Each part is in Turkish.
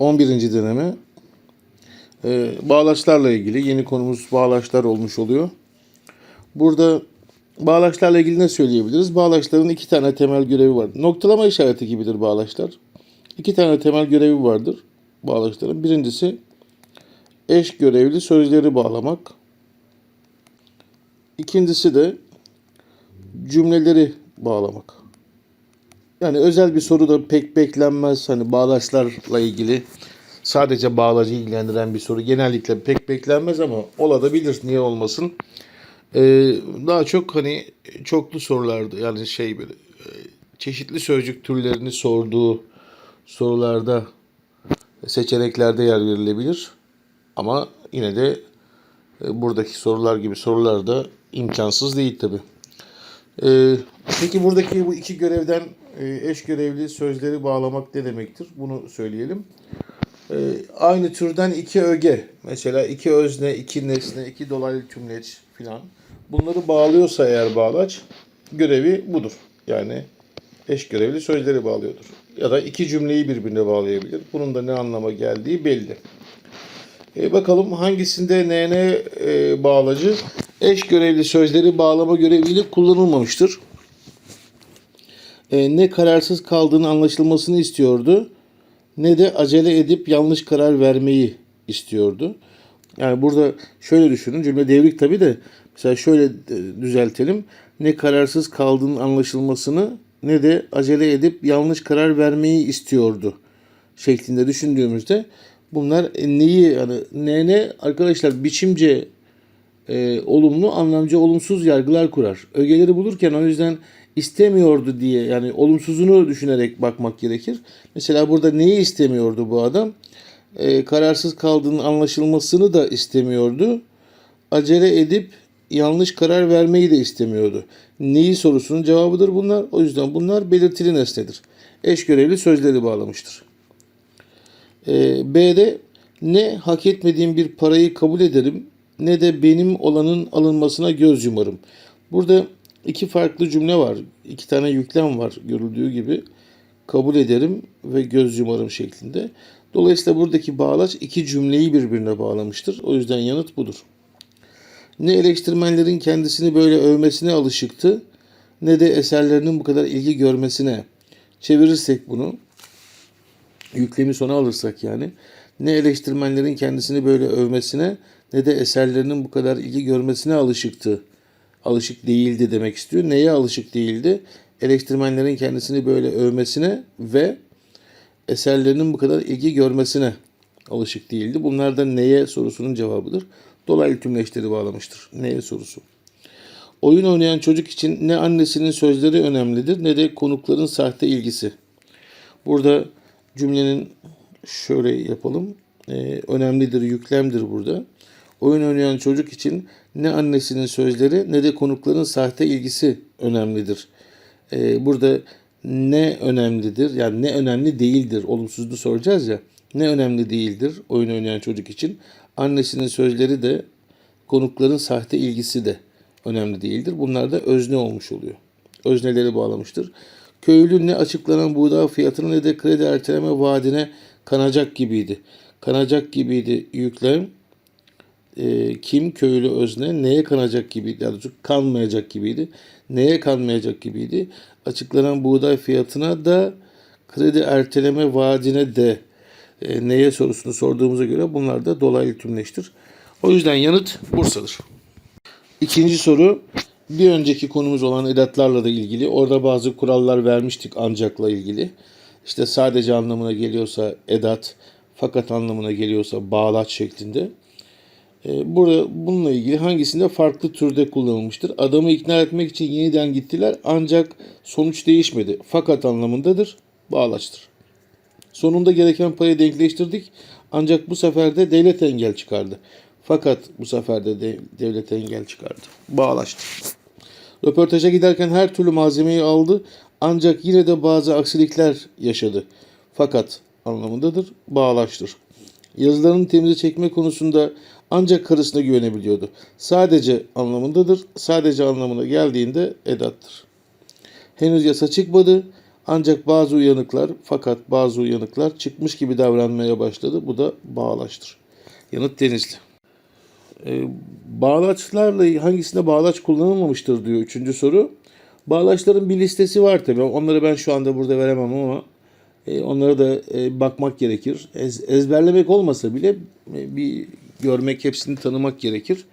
11. deneme. Ee, bağlaçlarla ilgili yeni konumuz bağlaçlar olmuş oluyor. Burada bağlaçlarla ilgili ne söyleyebiliriz? Bağlaçların iki tane temel görevi var. Noktalama işareti gibidir bağlaçlar. İki tane temel görevi vardır bağlaçların. Birincisi eş görevli sözleri bağlamak. İkincisi de cümleleri bağlamak. Yani özel bir soru da pek beklenmez. Hani bağlaçlarla ilgili sadece bağlacı ilgilendiren bir soru genellikle pek beklenmez ama olabilir. Niye olmasın? Ee, daha çok hani çoklu sorularda yani şey böyle e, çeşitli sözcük türlerini sorduğu sorularda seçeneklerde yer verilebilir. Ama yine de e, buradaki sorular gibi sorular da imkansız değil tabi. Ee, peki buradaki bu iki görevden eş görevli sözleri bağlamak ne demektir? Bunu söyleyelim. Ee, aynı türden iki öge, mesela iki özne, iki nesne, iki dolaylı tümleç filan. Bunları bağlıyorsa eğer bağlaç, görevi budur. Yani eş görevli sözleri bağlıyordur. Ya da iki cümleyi birbirine bağlayabilir. Bunun da ne anlama geldiği belli. E, bakalım hangisinde NN e, bağlacı eş görevli sözleri bağlama göreviyle kullanılmamıştır. E, ne kararsız kaldığını anlaşılmasını istiyordu ne de acele edip yanlış karar vermeyi istiyordu. Yani burada şöyle düşünün cümle devrik tabi de mesela şöyle e, düzeltelim. Ne kararsız kaldığının anlaşılmasını ne de acele edip yanlış karar vermeyi istiyordu şeklinde düşündüğümüzde bunlar e, neyi yani ne ne arkadaşlar biçimce e, olumlu anlamca olumsuz yargılar kurar. Ögeleri bulurken o yüzden istemiyordu diye yani olumsuzunu düşünerek bakmak gerekir. Mesela burada neyi istemiyordu bu adam? E, kararsız kaldığının anlaşılmasını da istemiyordu. Acele edip yanlış karar vermeyi de istemiyordu. Neyi sorusunun cevabıdır bunlar. O yüzden bunlar belirtili nesnedir. Eş görevli sözleri bağlamıştır. E, B'de ne hak etmediğim bir parayı kabul ederim ne de benim olanın alınmasına göz yumarım. Burada iki farklı cümle var. İki tane yüklem var görüldüğü gibi. Kabul ederim ve göz yumarım şeklinde. Dolayısıyla buradaki bağlaç iki cümleyi birbirine bağlamıştır. O yüzden yanıt budur. Ne eleştirmenlerin kendisini böyle övmesine alışıktı ne de eserlerinin bu kadar ilgi görmesine. Çevirirsek bunu yüklemi sona alırsak yani ne eleştirmenlerin kendisini böyle övmesine ne de eserlerinin bu kadar ilgi görmesine alışıktı. Alışık değildi demek istiyor. Neye alışık değildi? Eleştirmenlerin kendisini böyle övmesine ve eserlerinin bu kadar ilgi görmesine alışık değildi. Bunlar da neye sorusunun cevabıdır. Dolaylı tümleşleri bağlamıştır. Neye sorusu. Oyun oynayan çocuk için ne annesinin sözleri önemlidir ne de konukların sahte ilgisi. Burada cümlenin şöyle yapalım. Ee, önemlidir, yüklemdir burada. Oyun oynayan çocuk için ne annesinin sözleri ne de konukların sahte ilgisi önemlidir. Ee, burada ne önemlidir yani ne önemli değildir olumsuzluğu soracağız ya. Ne önemli değildir oyun oynayan çocuk için. Annesinin sözleri de konukların sahte ilgisi de önemli değildir. Bunlar da özne olmuş oluyor. Özneleri bağlamıştır. Köylü ne açıklanan buğday fiyatına ne de kredi erteleme vaadine kanacak gibiydi. Kanacak gibiydi yüklem e, kim köylü özne neye kanacak gibiydi. Yani kanmayacak gibiydi. Neye kanmayacak gibiydi. Açıklanan buğday fiyatına da kredi erteleme vaadine de e, neye sorusunu sorduğumuza göre bunlar da dolaylı tümleştir. O yüzden yanıt Bursa'dır. İkinci soru bir önceki konumuz olan edatlarla da ilgili. Orada bazı kurallar vermiştik ancakla ilgili. İşte sadece anlamına geliyorsa edat, fakat anlamına geliyorsa bağlaç şeklinde. Ee, burada bununla ilgili hangisinde farklı türde kullanılmıştır? Adamı ikna etmek için yeniden gittiler ancak sonuç değişmedi. Fakat anlamındadır, bağlaçtır. Sonunda gereken parayı denkleştirdik ancak bu sefer de devlet engel çıkardı. Fakat bu sefer de, de devlet engel çıkardı. Bağlaştır. Röportaja giderken her türlü malzemeyi aldı ancak yine de bazı aksilikler yaşadı. Fakat anlamındadır, bağlaştır. Yazılarını temize çekme konusunda ancak karısına güvenebiliyordu. Sadece anlamındadır. Sadece anlamına geldiğinde edattır. Henüz yasa çıkmadı Ancak bazı uyanıklar fakat bazı uyanıklar çıkmış gibi davranmaya başladı. Bu da bağlaçtır. Yanıt Denizli. Ee, bağlaçlarla hangisinde bağlaç kullanılmamıştır diyor üçüncü soru. Bağlaçların bir listesi var tabii. Onları ben şu anda burada veremem ama e, onlara da e, bakmak gerekir. Ez, ezberlemek olmasa bile e, bir görmek, hepsini tanımak gerekir.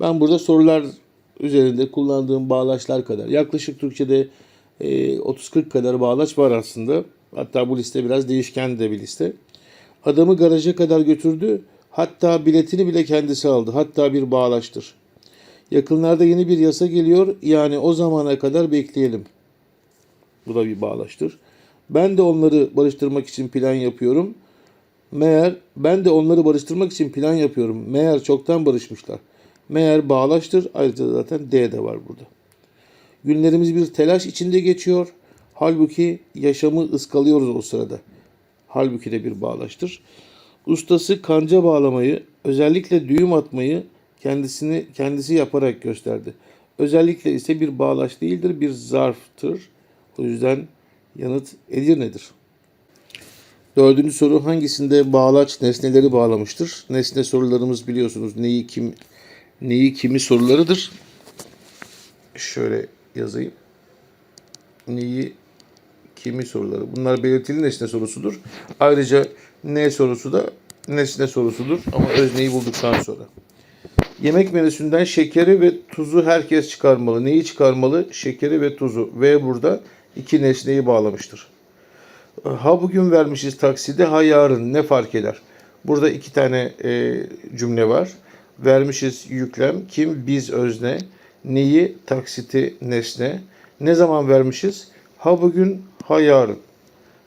Ben burada sorular üzerinde kullandığım bağlaçlar kadar. Yaklaşık Türkçe'de e, 30-40 kadar bağlaç var aslında. Hatta bu liste biraz değişken de bir liste. Adamı garaja kadar götürdü. Hatta biletini bile kendisi aldı. Hatta bir bağlaçtır. Yakınlarda yeni bir yasa geliyor. Yani o zamana kadar bekleyelim. Bu da bir bağlaçtır. Ben de onları barıştırmak için plan yapıyorum. Meğer ben de onları barıştırmak için plan yapıyorum. Meğer çoktan barışmışlar. Meğer bağlaçtır. Ayrıca zaten D de var burada. Günlerimiz bir telaş içinde geçiyor. Halbuki yaşamı ıskalıyoruz o sırada. Halbuki de bir bağlaçtır. Ustası kanca bağlamayı, özellikle düğüm atmayı kendisini kendisi yaparak gösterdi. Özellikle ise bir bağlaç değildir, bir zarftır. O yüzden yanıt Edirne'dir. Dördüncü soru hangisinde bağlaç nesneleri bağlamıştır? Nesne sorularımız biliyorsunuz neyi kim neyi kimi sorularıdır. Şöyle yazayım. Neyi kimi soruları. Bunlar belirtili nesne sorusudur. Ayrıca ne sorusu da nesne sorusudur ama özneyi bulduktan sonra. Yemek menüsünden şekeri ve tuzu herkes çıkarmalı. Neyi çıkarmalı? Şekeri ve tuzu. Ve burada iki nesneyi bağlamıştır. Ha bugün vermişiz takside, ha yarın ne fark eder? Burada iki tane e, cümle var. Vermişiz yüklem, kim, biz özne, neyi, taksiti, nesne. Ne zaman vermişiz? Ha bugün, ha yarın.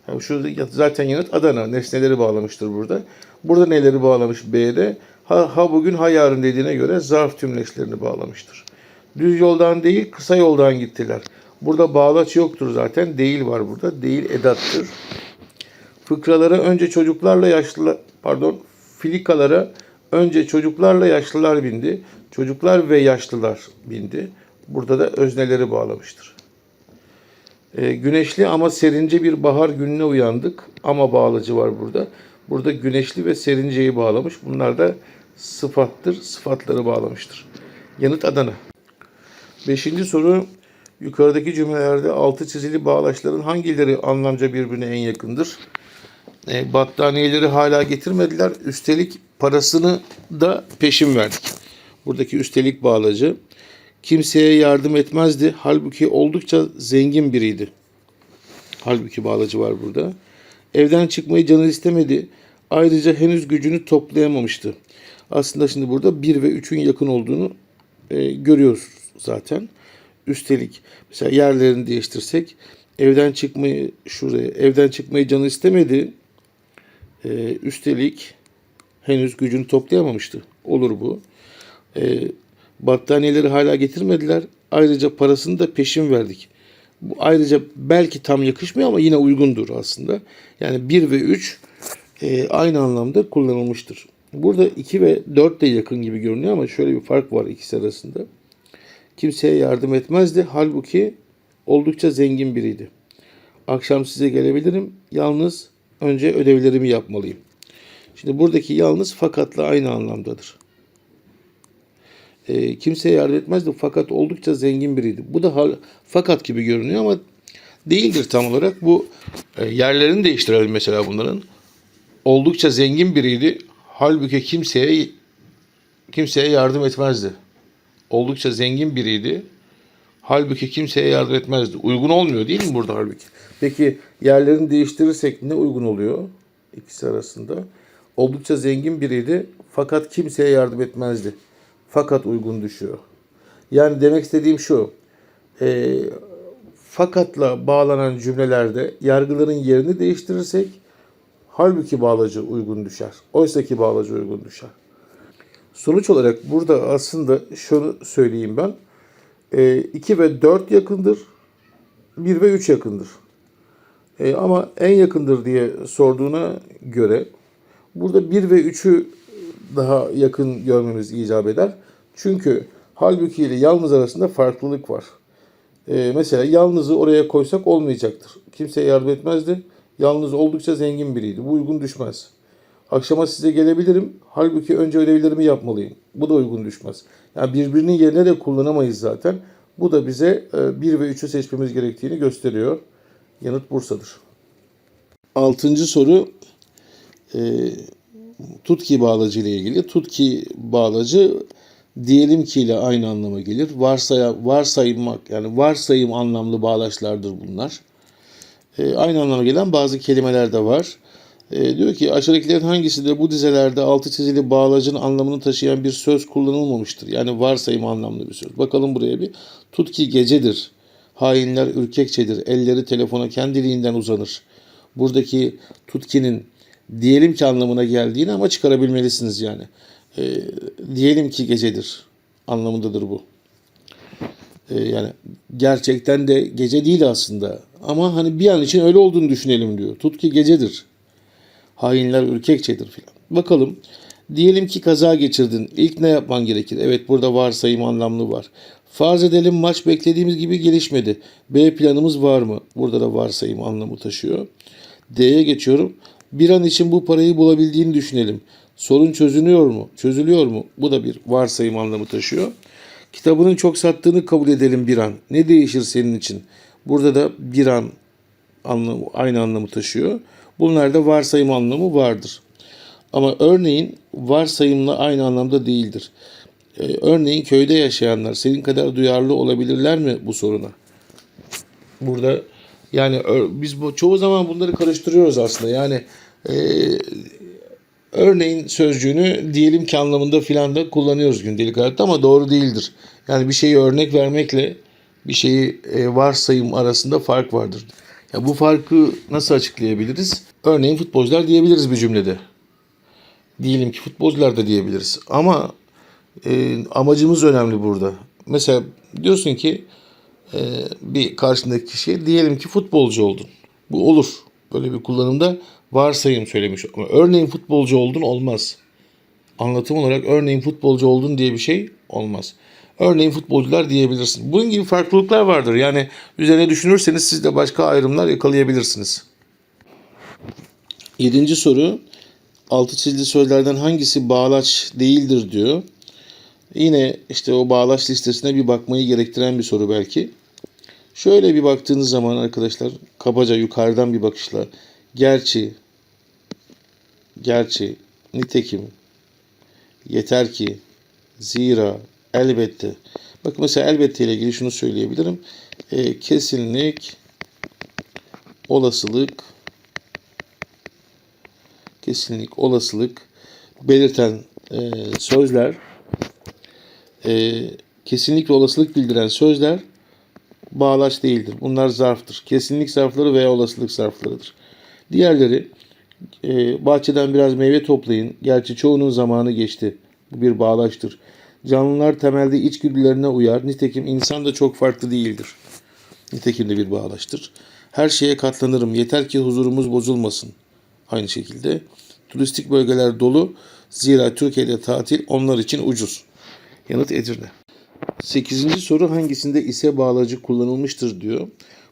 Yani şu zaten yanıt Adana. Nesneleri bağlamıştır burada. Burada neleri bağlamış B'de? Ha, ha bugün ha yarın dediğine göre zarf tümleçlerini bağlamıştır. Düz yoldan değil kısa yoldan gittiler. Burada bağlaç yoktur zaten. Değil var burada. Değil edattır. Fıkralara önce çocuklarla yaşlılar pardon filikalara önce çocuklarla yaşlılar bindi. Çocuklar ve yaşlılar bindi. Burada da özneleri bağlamıştır. E, güneşli ama serince bir bahar gününe uyandık. Ama bağlacı var burada. Burada güneşli ve serinceyi bağlamış. Bunlar da sıfattır. Sıfatları bağlamıştır. Yanıt Adana. Beşinci soru. Yukarıdaki cümlelerde altı çizili bağlaçların hangileri anlamca birbirine en yakındır? E, battaniyeleri hala getirmediler. Üstelik parasını da peşin verdik. Buradaki üstelik bağlacı. Kimseye yardım etmezdi. Halbuki oldukça zengin biriydi. Halbuki bağlacı var burada. Evden çıkmayı canı istemedi. Ayrıca henüz gücünü toplayamamıştı. Aslında şimdi burada 1 ve 3'ün yakın olduğunu e, görüyoruz zaten. Üstelik mesela yerlerini değiştirsek evden çıkmayı şuraya evden çıkmayı canı istemedi. E, üstelik henüz gücünü toplayamamıştı. Olur bu. E, battaniyeleri hala getirmediler. Ayrıca parasını da peşin verdik. Bu ayrıca belki tam yakışmıyor ama yine uygundur aslında. Yani 1 ve 3 e, aynı anlamda kullanılmıştır. Burada 2 ve 4 de yakın gibi görünüyor ama şöyle bir fark var ikisi arasında. Kimseye yardım etmezdi. Halbuki oldukça zengin biriydi. Akşam size gelebilirim. Yalnız önce ödevlerimi yapmalıyım. Şimdi buradaki yalnız fakatla aynı anlamdadır. E, kimseye yardım etmezdi fakat oldukça zengin biriydi. Bu da hal, fakat gibi görünüyor ama değildir tam olarak. Bu e, yerlerini değiştirelim mesela bunların. Oldukça zengin biriydi. Halbuki kimseye kimseye yardım etmezdi. Oldukça zengin biriydi. Halbuki kimseye yardım etmezdi. Uygun olmuyor değil mi burada halbuki? Peki yerlerini değiştirirsek ne uygun oluyor ikisi arasında? Oldukça zengin biriydi fakat kimseye yardım etmezdi. Fakat uygun düşüyor. Yani demek istediğim şu. E, fakatla bağlanan cümlelerde yargıların yerini değiştirirsek halbuki bağlacı uygun düşer. Oysa ki bağlacı uygun düşer. Sonuç olarak burada aslında şunu söyleyeyim ben. 2 ve 4 yakındır. 1 ve 3 yakındır. E, ama en yakındır diye sorduğuna göre burada 1 ve 3'ü daha yakın görmemiz icap eder. Çünkü halbuki ile yalnız arasında farklılık var. Ee, mesela yalnızı oraya koysak olmayacaktır. Kimseye yardım etmezdi. Yalnız oldukça zengin biriydi. Bu uygun düşmez. Akşama size gelebilirim. Halbuki önce ödevlerimi yapmalıyım. Bu da uygun düşmez. Yani birbirinin yerine de kullanamayız zaten. Bu da bize 1 ve 3'ü seçmemiz gerektiğini gösteriyor. Yanıt Bursa'dır. Altıncı soru e, tutki bağlacı ile ilgili. Tutki bağlacı diyelim ki ile aynı anlama gelir. Varsaya, varsaymak yani varsayım anlamlı bağlaçlardır bunlar. E, aynı anlama gelen bazı kelimeler de var. E, diyor ki aşağıdakilerin hangisinde bu dizelerde altı çizili bağlacın anlamını taşıyan bir söz kullanılmamıştır? Yani varsayım anlamlı bir söz. Bakalım buraya bir. Tutki gecedir. Hainler ürkekçedir. Elleri telefona kendiliğinden uzanır. Buradaki tutkinin diyelim ki anlamına geldiğini ama çıkarabilmelisiniz yani. E, diyelim ki gecedir anlamındadır bu. E, yani gerçekten de gece değil aslında. Ama hani bir an için öyle olduğunu düşünelim diyor. Tutki gecedir. Hainler ürkekçedir filan. Bakalım. Diyelim ki kaza geçirdin. İlk ne yapman gerekir? Evet burada varsayım anlamlı var. Farz edelim maç beklediğimiz gibi gelişmedi. B planımız var mı? Burada da varsayım anlamı taşıyor. D'ye geçiyorum. Bir an için bu parayı bulabildiğini düşünelim. Sorun çözülüyor mu? Çözülüyor mu? Bu da bir varsayım anlamı taşıyor. Kitabının çok sattığını kabul edelim bir an. Ne değişir senin için? Burada da bir an anlamı, aynı anlamı taşıyor. Bunlarda varsayım anlamı vardır. Ama örneğin varsayımla aynı anlamda değildir. Ee, örneğin köyde yaşayanlar senin kadar duyarlı olabilirler mi bu soruna? Burada yani biz bu çoğu zaman bunları karıştırıyoruz aslında. Yani e, örneğin sözcüğünü diyelim ki anlamında filan da kullanıyoruz gündelik hayatta ama doğru değildir. Yani bir şeyi örnek vermekle bir şeyi e, varsayım arasında fark vardır. Ya bu farkı nasıl açıklayabiliriz? Örneğin futbolcular diyebiliriz bir cümlede. Diyelim ki futbolcular da diyebiliriz. Ama e, amacımız önemli burada. Mesela diyorsun ki e, bir karşındaki kişiye diyelim ki futbolcu oldun. Bu olur. Böyle bir kullanımda varsayım söylemiş. Ama örneğin futbolcu oldun olmaz. Anlatım olarak örneğin futbolcu oldun diye bir şey olmaz. Örneğin futbolcular diyebilirsin. Bunun gibi farklılıklar vardır. Yani üzerine düşünürseniz siz de başka ayrımlar yakalayabilirsiniz. Yedinci soru. Altı çizili sözlerden hangisi bağlaç değildir diyor. Yine işte o bağlaç listesine bir bakmayı gerektiren bir soru belki. Şöyle bir baktığınız zaman arkadaşlar kabaca yukarıdan bir bakışla gerçi gerçi nitekim yeter ki zira elbette bakın mesela elbette ile ilgili şunu söyleyebilirim E, kesinlik olasılık kesinlik olasılık belirten e, sözler e, kesinlik ve olasılık bildiren sözler bağlaç değildir. Bunlar zarftır. Kesinlik zarfları veya olasılık zarflarıdır. Diğerleri e, bahçeden biraz meyve toplayın. Gerçi çoğunun zamanı geçti. Bu bir bağlaçtır. Canlılar temelde içgüdülerine uyar. Nitekim insan da çok farklı değildir. Nitekim de bir bağlaçtır. Her şeye katlanırım. Yeter ki huzurumuz bozulmasın. Aynı şekilde. Turistik bölgeler dolu. Zira Türkiye'de tatil onlar için ucuz. Yanıt Edirne. Sekizinci soru hangisinde ise bağlacı kullanılmıştır diyor.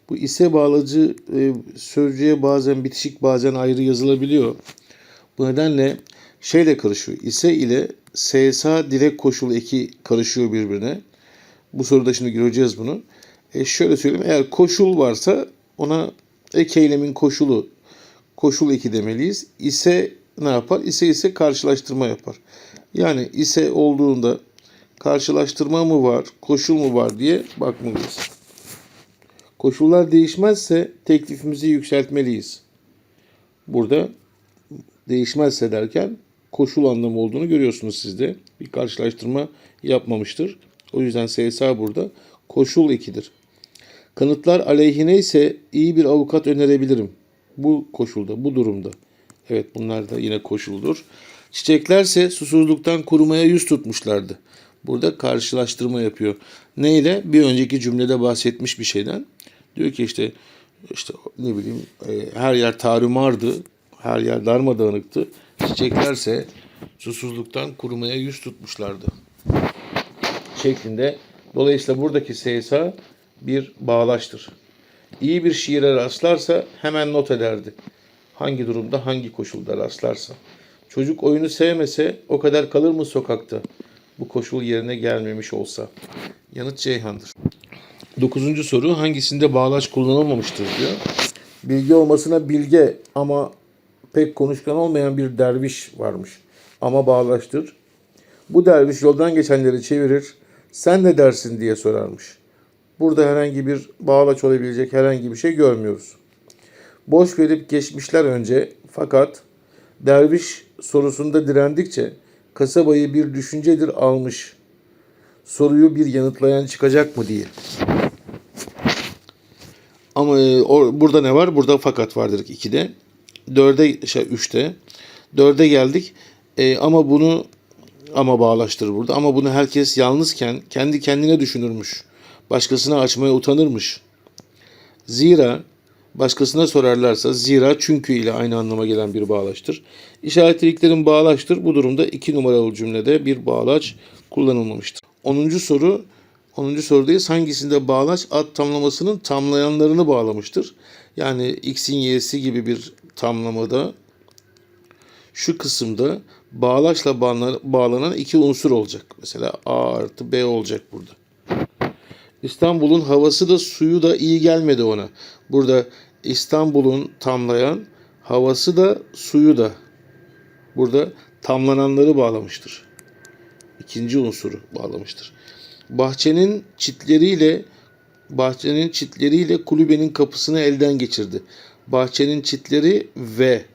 Bu ise bağlacı e, sözcüğe bazen bitişik bazen ayrı yazılabiliyor. Bu nedenle şeyle karışıyor. İse ile SSA direkt koşul eki karışıyor birbirine. Bu soruda şimdi göreceğiz bunu. E şöyle söyleyeyim. Eğer koşul varsa ona ek eylemin koşulu koşul eki demeliyiz. İse ne yapar? İse ise karşılaştırma yapar. Yani ise olduğunda karşılaştırma mı var, koşul mu var diye bakmalıyız. Koşullar değişmezse teklifimizi yükseltmeliyiz. Burada değişmezse derken koşul anlamı olduğunu görüyorsunuz siz de. Bir karşılaştırma yapmamıştır. O yüzden SSA burada koşul ekidir. Kanıtlar aleyhine ise iyi bir avukat önerebilirim. Bu koşulda, bu durumda. Evet bunlar da yine koşuldur. Çiçeklerse susuzluktan kurumaya yüz tutmuşlardı. Burada karşılaştırma yapıyor. Neyle? Bir önceki cümlede bahsetmiş bir şeyden. Diyor ki işte işte ne bileyim e, her yer tarümardı. Her yer darmadağınıktı. Çiçeklerse susuzluktan kurumaya yüz tutmuşlardı. Şeklinde. Dolayısıyla buradaki SSA bir bağlaçtır. İyi bir şiire rastlarsa hemen not ederdi. Hangi durumda, hangi koşulda rastlarsa. Çocuk oyunu sevmese o kadar kalır mı sokakta? Bu koşul yerine gelmemiş olsa. Yanıt Ceyhan'dır. Dokuzuncu soru hangisinde bağlaç kullanılmamıştır diyor. Bilgi olmasına bilge ama pek konuşkan olmayan bir derviş varmış. Ama bağlaçtır. Bu derviş yoldan geçenleri çevirir. Sen ne dersin diye sorarmış. Burada herhangi bir bağlaç olabilecek herhangi bir şey görmüyoruz. Boş verip geçmişler önce fakat derviş sorusunda direndikçe kasabayı bir düşüncedir almış. Soruyu bir yanıtlayan çıkacak mı diye. Ama e, or- burada ne var? Burada fakat vardır 2'de. 4'e şey 3'te. 4'e geldik. E, ama bunu ama bağlaştır burada. Ama bunu herkes yalnızken kendi kendine düşünürmüş. Başkasına açmaya utanırmış. Zira başkasına sorarlarsa zira çünkü ile aynı anlama gelen bir bağlaçtır. İşaretliliklerin bağlaçtır. Bu durumda iki numaralı cümlede bir bağlaç kullanılmamıştır. 10. soru 10. sorudayız. Hangisinde bağlaç ad tamlamasının tamlayanlarını bağlamıştır? Yani x'in y'si gibi bir tamlamada şu kısımda bağlaçla bağlanan, iki unsur olacak. Mesela A artı B olacak burada. İstanbul'un havası da suyu da iyi gelmedi ona. Burada İstanbul'un tamlayan havası da suyu da burada tamlananları bağlamıştır. İkinci unsuru bağlamıştır. Bahçenin çitleriyle bahçenin çitleriyle kulübenin kapısını elden geçirdi. Bahçenin çitleri ve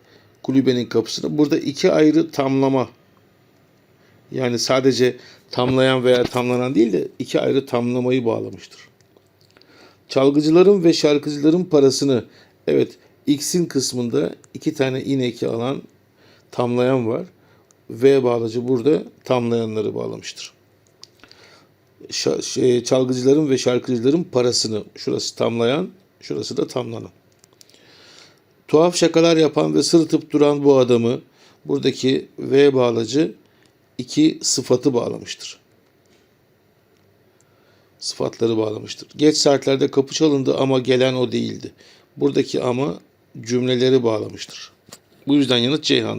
kulübenin kapısını. Burada iki ayrı tamlama. Yani sadece tamlayan veya tamlanan değil de iki ayrı tamlamayı bağlamıştır. Çalgıcıların ve şarkıcıların parasını evet X'in kısmında iki tane ineki alan tamlayan var. V bağlacı burada tamlayanları bağlamıştır. Şa- şey, çalgıcıların ve şarkıcıların parasını şurası tamlayan, şurası da tamlanan. Tuhaf şakalar yapan ve sırıtıp duran bu adamı buradaki V bağlacı iki sıfatı bağlamıştır. Sıfatları bağlamıştır. Geç saatlerde kapı çalındı ama gelen o değildi. Buradaki ama cümleleri bağlamıştır. Bu yüzden yanıt Ceyhan'dır.